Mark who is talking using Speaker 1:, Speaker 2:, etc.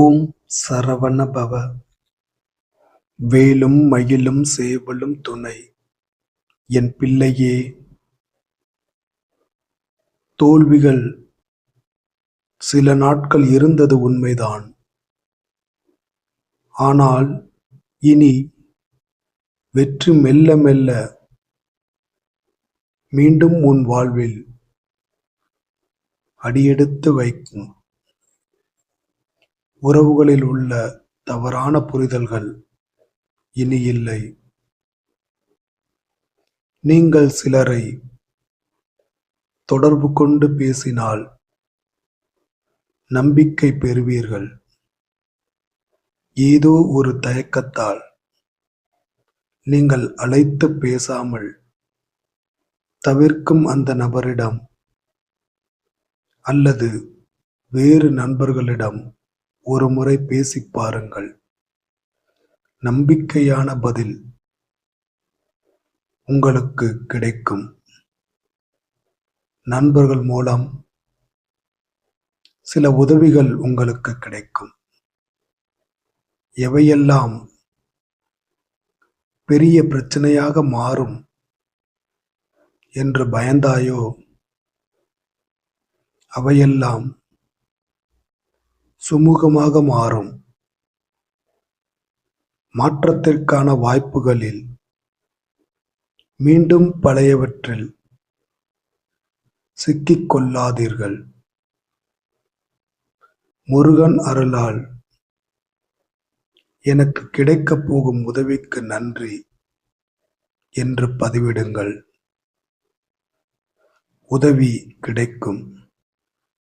Speaker 1: ஓம் சரவண பவ வேலும் மயிலும் சேவலும் துணை. என் பிள்ளையே தோல்விகள் சில நாட்கள் இருந்தது உண்மைதான். ஆனால் இனி வெற்றி மெல்ல மெல்ல மீண்டும் உன் வாழ்வில் அடியெடுத்து வைக்கும். உறவுகளில் உள்ள தவறான புரிதல்கள் இனி இல்லை. நீங்கள் சிலரை தொடர்பு கொண்டு பேசினால் நம்பிக்கை பெறுவீர்கள். ஏதோ ஒரு தயக்கத்தால் நீங்கள் அழைத்து பேசாமல் தவிர்க்கும் அந்த நபரிடம் அல்லது வேறு நண்பர்களிடம் ஒரு முறை பேசி பாருங்கள். நம்பிக்கையான பதில் உங்களுக்கு கிடைக்கும். நண்பர்கள் மூலம் சில உதவிகள் உங்களுக்கு கிடைக்கும். எவையெல்லாம் பெரிய பிரச்சனையாக மாறும் என்று பயந்தாயோ அவையெல்லாம் சுமூகமாக மாறும். மாற்றத்திற்கான வாய்ப்புகளில் மீண்டும் பழையவற்றில் சிக்கிக் கொள்ளாதீர்கள். முருகன் அருளால் எனக்கு கிடைக்கப் போகும் உதவிக்கு நன்றி என்று பதிவிடுங்கள். உதவி கிடைக்கும்.